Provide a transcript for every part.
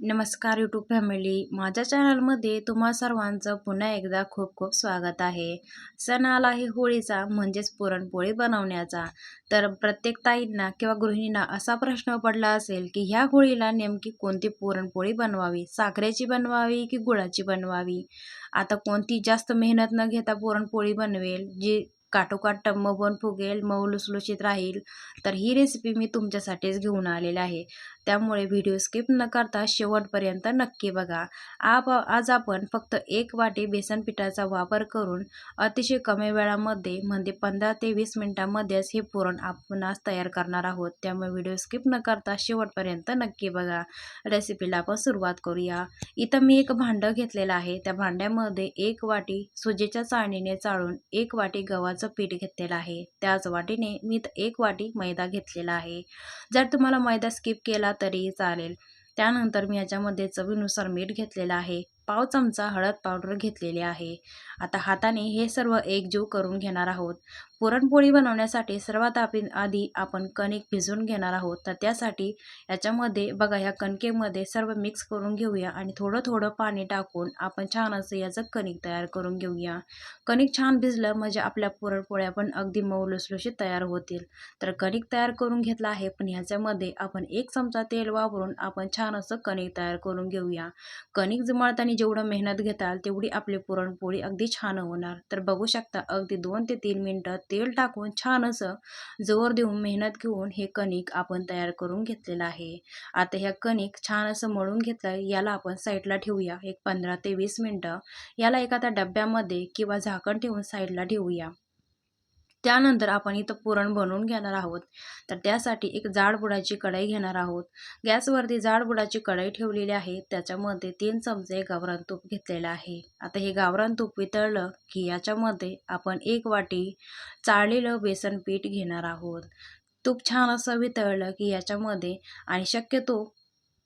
नमस्कार YouTube family माझ्या चॅनलमध्ये तुम्हा सर्वांचं पुन्हा एकदा खूप खूप स्वागत आहे. सण आला आहे होळीचा म्हणजेच पुरणपोळी बनवण्याचा. तर प्रत्येक ताईंना किंवा गृहिणींना असा प्रश्न पडला असेल की ह्या होळीला नेमकी कोणती पुरणपोळी बनवावी? साखरेची बनवावी की गुळाची बनवावी? आता कोणती जास्त मेहनत न घेता पुरणपोळी बनवेल जी काटोकाट टम्म बन फुगेल मऊ लुसलुशीत राहील तर ही रेसिपी मी तुमच्यासाठीच घेऊन आलेली आहे. त्यामुळे व्हिडिओ स्किप न करता शेवटपर्यंत नक्की बघा. आप आज आपण फक्त एक वाटी बेसन पिठाचा वापर करून अतिशय कमी वेळामध्ये म्हणजे पंधरा ते वीस मिनटामध्येच हे पुरण आपण आज तयार करणार आहोत. त्यामुळे व्हिडिओ स्किप न करता शेवटपर्यंत नक्की बघा. रेसिपीला आपण सुरुवात करूया. इथं मी एक भांडं घेतलेलं आहे. त्या भांड्यामध्ये एक वाटी सुजेच्या चाळणीने चाळून एक वाटी गव्हाचं पीठ घेतलेलं आहे. त्याच वाटीने मी एक वाटी मैदा घेतलेला आहे. जर तुम्हाला मैदा स्किप केला तरी चालेल. त्यानंतर मी याच्यामध्ये चवीनुसार मीठ घेतलेलं आहे. पाव चमचा हळद पावडर घेतलेली आहे. आता हाताने हे सर्व एकजीव करून घेणार आहोत. पुरणपोळी बनवण्यासाठी सर्वात आपण आधी आपण कणिक भिजवून घेणार आहोत. तर त्यासाठी याच्यामध्ये बघा ह्या कणकेमध्ये सर्व मिक्स करून घेऊया आणि थोडं थोडं पाणी टाकून आपण छान असं याचं कणिक तयार करून घेऊया. कणिक छान भिजलं म्हणजे आपल्या पुरणपोळ्या पण अगदी मऊ लुसलुशीत तयार होतील. तर कणिक तयार करून घेतलं आहे पण ह्याच्यामध्ये आपण एक चमचा तेल वापरून आपण छान असं कणिक तयार करून घेऊया. कणिक जमळताना जेवढं मेहनत घेताल तेवढी आपली पुरणपोळी अगदी छान होणार. तर बघू शकता अगदी दोन ते तीन मिनटं तेल टाकून छान असं जोर देऊन मेहनत घेऊन हे कणिक आपण तयार करून घेतलेलं आहे. आता ह्या कणिक छान असं मळून घेतलं याला आपण साईडला ठेवूया एक पंधरा ते वीस मिनटं. याला एखाद्या डब्यामध्ये किंवा झाकण ठेवून साईडला ठेवूया. त्यानंतर आपण इथं पुरण बनवून घेणार आहोत. तर त्यासाठी एक जाडबुडाची कढई घेणार आहोत. गॅसवरती जाडबुडाची कढई ठेवलेली आहे. त्याच्यामध्ये तीन चमचे गावरान तूप घेतलेलं आहे. आता हे गावरान तूप वितळलं की याच्यामध्ये आपण एक वाटी चाळलेलं बेसन पीठ घेणार आहोत. तूप छान असं वितळलं की याच्यामध्ये आणि शक्यतो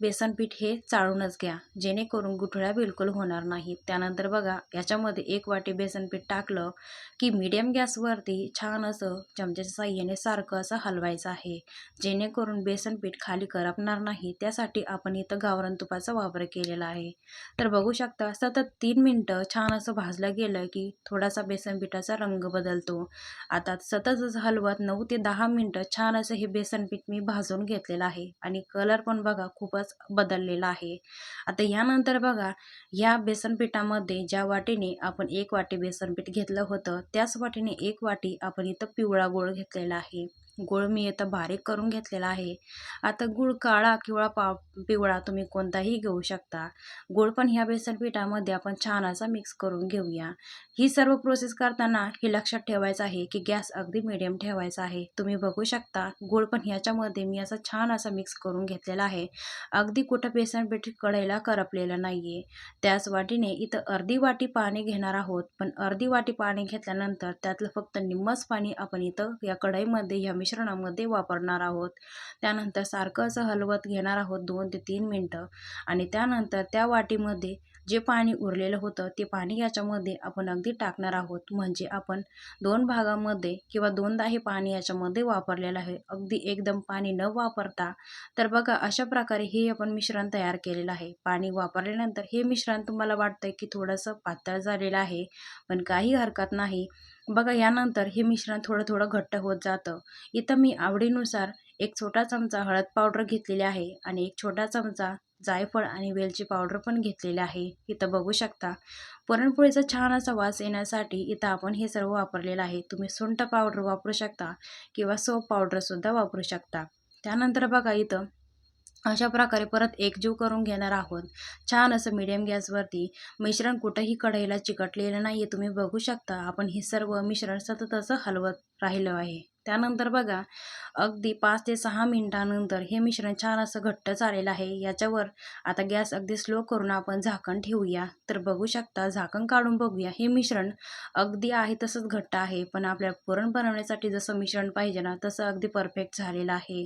बेसन पीठ हे चाळूनच घ्या. जेणेकरून गुठळ्या बिलकुल होणार नाहीत. त्यानंतर बघा याच्यामध्ये एक वाटी बेसन पीठ टाकलं की मीडियम गॅसवरती छान असं चमच्याच्या साह्याने सारखं असं हलवायचं आहे. जेणेकरून बेसन पीठ खाली करपणार नाही त्यासाठी आपण इथं गावरण तुपाचा वापर केलेला आहे. तर बघू शकता सतत तीन मिनटं छान असं भाजलं गेलं की थोडासा बेसन पिठाचा रंग बदलतो. आता सतत हलवत नऊ ते दहा मिनटं छान असं हे बेसन पीठ मी भाजून घेतलेलं आहे. आणि कलर पण बघा खूपच बदललेला आहे. आता यानंतर बघा या बेसनपीठामध्ये ज्या वाटीने आपण एक वाटी बेसनपीठ घेतलं होतं त्याच वाटीने एक वाटी आपण इथं पिवळा गोळ घेतलेला आहे. गुळ मी इथं बारीक करून घेतलेला आहे. आता गुळ काळा किंवा पा पिवळा तुम्ही कोणताही घेऊ शकता. गुळ पण ह्या बेसन पिठामध्ये आपण छान असा मिक्स करून घेऊया. ही सर्व प्रोसेस करताना हे लक्षात ठेवायचं आहे की गॅस अगदी मिडियम ठेवायचा आहे. तुम्ही बघू शकता गुळ पण ह्याच्यामध्ये मी असा छान असा मिक्स करून घेतलेला आहे. अगदी कुठं बेसन पीठ कढईला करपलेलं नाही आहे त्याच वाटीने इथं अर्धी वाटी पाणी घेणार आहोत. पण अर्धी वाटी पाणी घेतल्यानंतर त्यातलं फक्त निम्मच पाणी आपण इथं या कढईमध्ये ह्या मिश्रणामध्ये वापरणार आहोत. त्यानंतर सारखं असं हलवत घेणार आहोत दोन ते तीन मिनटं. आणि त्यानंतर त्या वाटीमध्ये जे पाणी उरलेलं होतं ते पाणी याच्यामध्ये आपण अगदी टाकणार आहोत. म्हणजे आपण दोन भागामध्ये किंवा दोनदा हे पाणी याच्यामध्ये वापरलेलं आहे. अगदी एकदम पाणी न वापरता. तर बघा अशा प्रकारे हे आपण मिश्रण तयार केलेलं आहे. पाणी वापरल्यानंतर हे मिश्रण तुम्हाला वाटतंय की थोडंसं पातळ झालेलं आहे पण काही हरकत नाही. बघा यानंतर हे मिश्रण थोडं थोडं घट्ट होत जातं. इथं मी आवडीनुसार एक छोटा चमचा हळद पावडर घेतलेली आहे आणि एक छोटा चमचा जायफळ आणि वेलची पावडर पण घेतलेली आहे. इथं बघू शकता. पुरणपोळीचा छान असा वास येण्यासाठी इथं आपण हे सर्व वापरलेलं आहे. तुम्ही सुंठ पावडर वापरू शकता किंवा सोप पावडरसुद्धा वापरू शकता. त्यानंतर बघा इथं अशा प्रकारे परत एकजीव करून घेणार आहोत. छान असं मीडियम गॅसवरती मिश्रण कुठंही कढईला चिकटलेलं नाही आहे तुम्ही बघू शकता आपण हे सर्व मिश्रण सतत असं हलवत राहिलं आहे. त्यानंतर बघा अगदी पाच ते सहा मिनिटानंतर हे मिश्रण छान असं घट्ट झालेलं आहे. याच्यावर आता गॅस अगदी स्लो करून आपण झाकण ठेवूया. तर बघू शकता झाकण काढून बघूया. हे मिश्रण अगदी आहे तसंच घट्ट आहे. पण आपल्या पुरण बनवण्यासाठी जसं मिश्रण पाहिजे ना तसं अगदी परफेक्ट झालेलं आहे.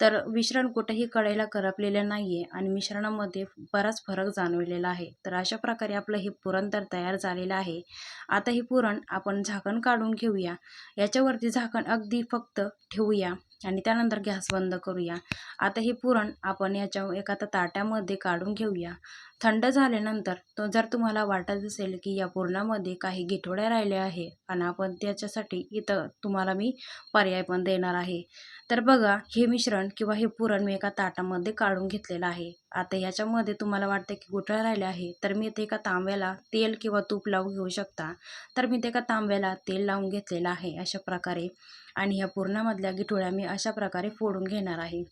तर मिश्रण कुठेही कडेला करपलेलं नाही आहे आणि मिश्रणामध्ये बराच फरक जाणवलेला आहे. तर अशा प्रकारे आपलं हे पुरण तर तयार झालेलं आहे. आता हे पुरण आपण झाकण काढून घेऊया. याच्यावरती झाकण अगदी फक्त ठेवूया आणि त्यानंतर गॅस बंद करूया. आता हे पुरण आपण याच्या एका ताट्यामध्ये काढून घेऊया. थंड झाल्यानंतर तो जर तुम्हाला वाटत असेल की या पुरणामध्ये काही गिठोड्या राहिल्या आहे आणि आपण त्याच्यासाठी इथं तुम्हाला मी पर्याय पण देणार आहे. तर बघा हे मिश्रण किंवा हे पुरण मी एका ताटामध्ये काढून घेतलेलं आहे. आता ह्याच्यामध्ये तुम्हाला वाटतं की गुठळा राहिले आहे तर मी ते एका तांब्याला तेल किंवा तूप लावून घेऊ शकता. तर मी ते एका तांब्याला तेल लावून घेतलेलं आहे अशा प्रकारे. आणि ह्या पुरणामधल्या गिठोळ्या मी अशा प्रकारे फोडून घेणार आहे.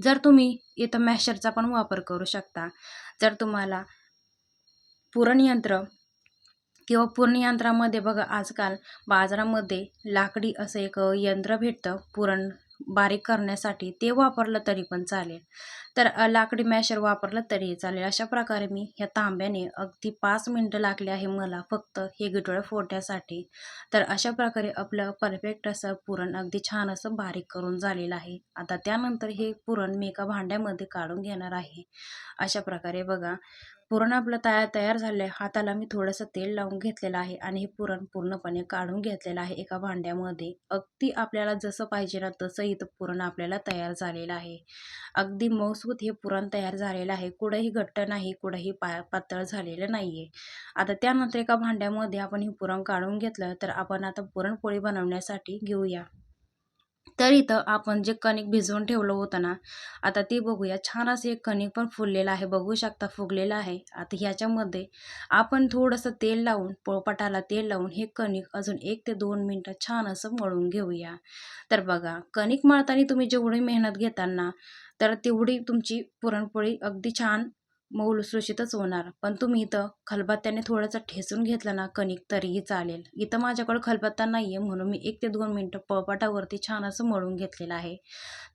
जर तुम्ही इथं मॅशरचा पण वापर करू शकता. जर तुम्हाला पुरणयंत्र किंवा पुरणयंत्रामध्ये बघा आजकाल बाजारामध्ये लाकडी असं एक यंत्र भेटतं पुरण बारीक करण्यासाठी. ते वापरलं तरी पण चालेल. तर लाकडी मॅशर वापरलं तरी चालेल. अशा प्रकारे मी ह्या तांब्याने अगदी पाच मिनटं लागले आहे मला फक्त हे गिटोळं फोडण्यासाठी. तर अशा प्रकारे आपलं परफेक्ट असं पुरण अगदी छान असं बारीक करून झालेलं आहे. आता त्यानंतर हे पुरण मी एका भांड्यामध्ये काढून घेणार आहे. अशा प्रकारे बघा पुरण आपलं तयार तयार झालं आहे हाताला मी थोडंसं तेल लावून घेतलेलं आहे आणि हे पुरण पूर्णपणे काढून घेतलेलं आहे एका भांड्यामध्ये. अगदी आपल्याला जसं पाहिजे ना तसं इथं पुरण आपल्याला तयार झालेलं आहे. अगदी मऊसूत हे पुरण तयार झालेलं आहे. कुठंही घट्ट नाही कुठंही पा पातळ झालेलं नाही आहे आता त्यानंतर एका भांड्यामध्ये आपण हे पुरण काढून घेतलं तर आपण आता पुरणपोळी बनवण्यासाठी घेऊया. तर इथं आपण जे कणिक भिजवून ठेवलं होतं ना आता ते बघूया. छान असं एक कणिक पण फुललेलं आहे. बघू शकता फुगलेलं आहे. आता ह्याच्यामध्ये आपण थोडंसं तेल लावून पोळपाटाला तेल लावून हे कणिक अजून एक ते दोन मिनटं छान असं मळून घेऊया. तर बघा कणिक मळताना तुम्ही जेवढी मेहनत घेताना तर तेवढी तुमची पुरणपोळी अगदी छान मौल लुसलुशीतच होणार. पण तुम्ही इथं खलबत्त्याने थोडंसं ठेसून घेतलं ना कणिक तरीही चालेल. इथं माझ्याकडं खलबत्ता नाही आहे म्हणून मी एक ते दोन मिनटं पळपाटावरती छान असं मळून घेतलेलं आहे.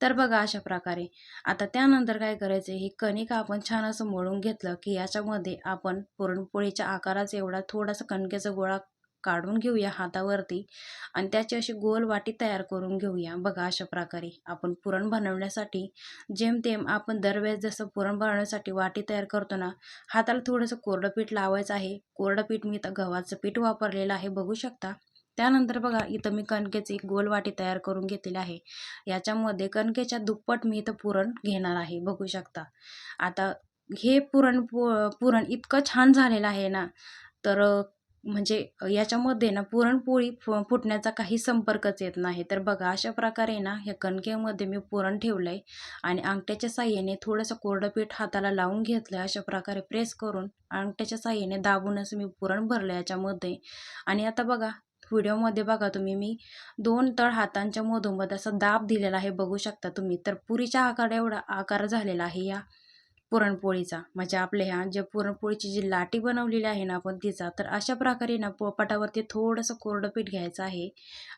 तर बघा अशा प्रकारे. आता त्यानंतर काय करायचं? ही कणिक आपण छान असं मळून घेतलं की याच्यामध्ये आपण पुरणपोळीच्या आकाराचा एवढा थोडासा कणकेचा गोळा काढून घेऊया हातावरती आणि त्याची अशी गोल वाटी तयार करून घेऊया. बघा अशा प्रकारे आपण पुरण बनवण्यासाठी जेमतेम आपण दरवेळेस जसं पुरण बनवण्यासाठी वाटी तयार करतो ना हाताला थोडंसं कोरडं पीठ लावायचं आहे. कोरडं पीठ मी इथं गव्हाचं पीठ वापरलेलं आहे बघू शकता. त्यानंतर बघा इथं मी कणकेची एक गोल वाटी तयार करून घेतलेली आहे. याच्यामध्ये कणकेच्या दुप्पट मी इथं पुरण घेणार आहे बघू शकता. आता हे पुरण पु पुरण इतकं छान झालेलं आहे ना तर म्हणजे याच्यामध्ये ना पुरणपोळी फु फुटण्याचा काही संपर्कच येत नाही. तर बघा अशा प्रकारे ना ह्या कणकेमध्ये मी पुरण ठेवलं आहे आणि अंगठ्याच्या साह्याने थोडंसं कोरडं पीठ हाताला लावून घेतलं अशा प्रकारे प्रेस करून अंगठ्याच्या साह्याने दाबूनच मी पुरण भरलं याच्यामध्ये. आणि आता बघा व्हिडिओमध्ये बघा तुम्ही मी दोन तळ हातांच्या मधोमध असा दाब दिलेला आहे बघू शकता तुम्ही. तर पुरीच्या आकार एवढा आकार झालेला आहे या. पुरणपोळीचा. म्हणजे आपल्या ह्या ज्या पुरणपोळीची जी लाटी बनवलेली आहे ना आपण तिचा तर अशा प्रकारे ना पोळपाटावरती थोडंसं कोरडं पीठ घ्यायचं आहे.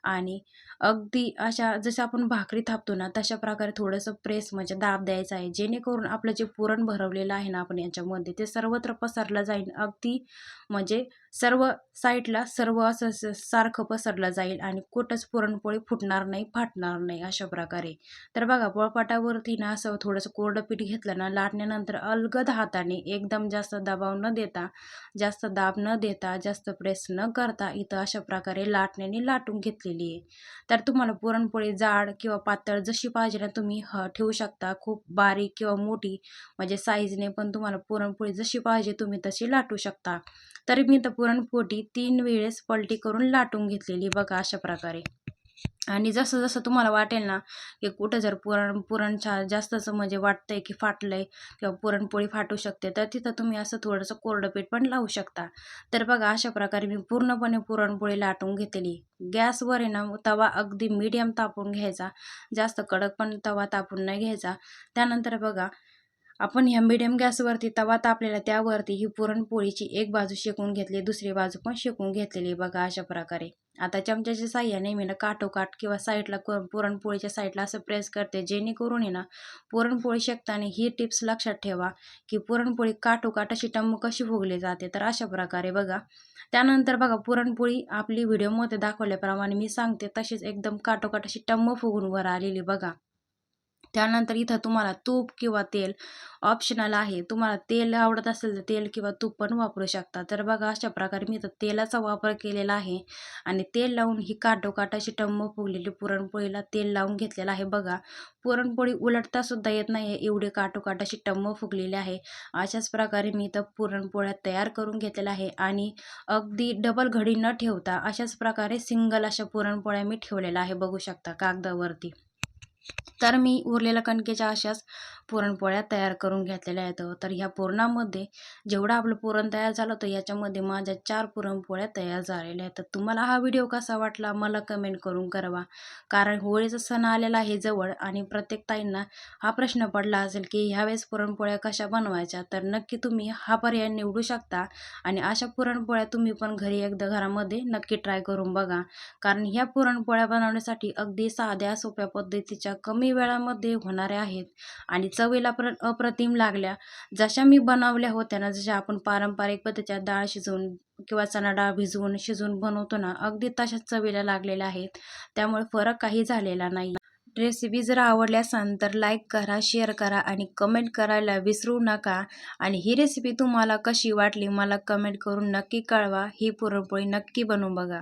आणि अगदी अशा जसं आपण भाकरी थापतो ना तशा प्रकारे थोडंसं प्रेस म्हणजे दाब द्यायचा आहे. जेणेकरून आपलं जे पुरण भरवलेलं आहे ना आपण याच्यामध्ये ते सर्वत्र पसरलं जाईल. अगदी म्हणजे सर्व साईडला सर्व असं स- सारखं पसरलं जाईल आणि कुठंच पुरणपोळी फुटणार नाही फाटणार नाही अशा प्रकारे. तर बघा पोळपाटावरती ना असं थोडंसं कोरडं पीठ घेतलं ना लाटण्यानंतर अलगद हाताने एकदम जास्त दबाव न देता जास्त दाब न देता जास्त प्रेस न करता इथं अशा प्रकारे लाटण्याने लाटून घेतलेली आहे. तर तुम्हाला पुरणपोळी जाड किंवा पातळ जशी पाहिजे ना तुम्ही ह ठेवू शकता. खूप बारीक किंवा मोठी म्हणजे साईजने पण तुम्हाला पुरणपोळी जशी पाहिजे तुम्ही तशी लाटू शकता. तरी मी तर पुरणपोळी तीन वेळेस पलटी करून लाटून घेतलेली बघा अशा प्रकारे. आणि जसं जसं तुम्हाला वाटेल ना की कुठं जर पुरण पुरण छा जास्तच म्हणजे वाटतंय की फाटलंय किंवा पुरणपोळी फाटू शकते तर तिथं तुम्ही असं थोडंसं कोरडं पीठ पण लावू शकता. तर बघा अशा प्रकारे मी पूर्णपणे पुरणपोळी लाटून घेतली गॅसवर आहे ना तवा अगदी मीडियम तापून घ्यायचा. जास्त कडक पण तवा तापून नाही घ्यायचा. त्यानंतर बघा आपण ह्या मिडियम गॅसवरती तवा तापलेला त्यावरती ही पुरणपोळीची एक बाजू शेकून घेतली दुसरी बाजू पण शेकून घेतलेली बघा अशा प्रकारे. आता चमच्याच्या साह्याने मी ना काठोकाठ किंवा साईडला पुरणपोळीच्या साईडला असं प्रेस करते जेणेकरून आहे ना पुरणपोळी शेकताना ही टिप्स लक्षात ठेवा की पुरणपोळी काठोकाठ अशी टम्म कशी फुगली जाते तर अशा प्रकारे बघा. त्यानंतर बघा पुरणपोळी आपली व्हिडिओमध्ये दाखवल्याप्रमाणे मी सांगते तशीच एकदम काठोकाठ अशी टम्म फुगून वर आलेली बघा. त्यानंतर इथं तुम्हाला तूप किंवा तेल ऑप्शनल आहे. तुम्हाला तेल आवडत असेल तर तेल किंवा तूप पण वापरू शकता. तर बघा अशा प्रकारे मी इथं तेलाचा वापर केलेला आहे. आणि तेल लावून ही काटोकाटाची टम्म फुगलेली पुरणपोळीला तेल लावून घेतलेलं आहे. बघा पुरणपोळी उलटतासुद्धा येत नाही. एवढी काटोकाटाची टम्म फुगलेली आहे. अशाच प्रकारे मी इथं पुरणपोळ्या तयार करून घेतलेल्या आहे. आणि अगदी डबल घडी न ठेवता अशाच प्रकारे सिंगल अशा पुरणपोळ्या मी ठेवलेल्या आहे. बघू शकता कागदावरती तर मी उरलेल्या कणकेच्या अशाच पुरणपोळ्या तयार करून घेतलेल्या आहेत. तर ह्या पुरणामध्ये जेवढं आपलं पुरण तयार झालं तर याच्यामध्ये माझ्या चार पुरणपोळ्या तयार झालेल्या आहेत. तर तुम्हाला हा व्हिडिओ कसा वाटला मला कमेंट करून करवा कारण होळीचा सण आलेला आहे जवळ आणि प्रत्येक ताईंना हा प्रश्न पडला असेल की ह्यावेळेस पुरणपोळ्या कशा बनवायच्या? तर नक्की तुम्ही हा पर्याय निवडू शकता आणि अशा पुरणपोळ्या तुम्ही पण घरी एकदा घरामध्ये नक्की ट्राय करून बघा. कारण ह्या पुरणपोळ्या बनवण्यासाठी अगदी साध्या सोप्या पद्धतीच्या कमी वेळामध्ये होणाऱ्या आहेत आणि चवीला प्र अप्रतिम लागल्या. जशा मी बनवल्या होत्या ना जशा आपण पारंपरिक पद्धतीच्या डाळ शिजवून किंवा चणा डाळ भिजवून शिजवून बनवतो ना अगदी तशाच चवीला लागलेल्या आहेत. त्यामुळे फरक काही झालेला नाही. रेसिपी जर आवडली असाल तर लाईक करा शेअर करा आणि कमेंट करायला विसरू नका. आणि ही रेसिपी तुम्हाला कशी वाटली मला कमेंट करून नक्की कळवा. ही पुरणपोळी नक्की बनवून बघा.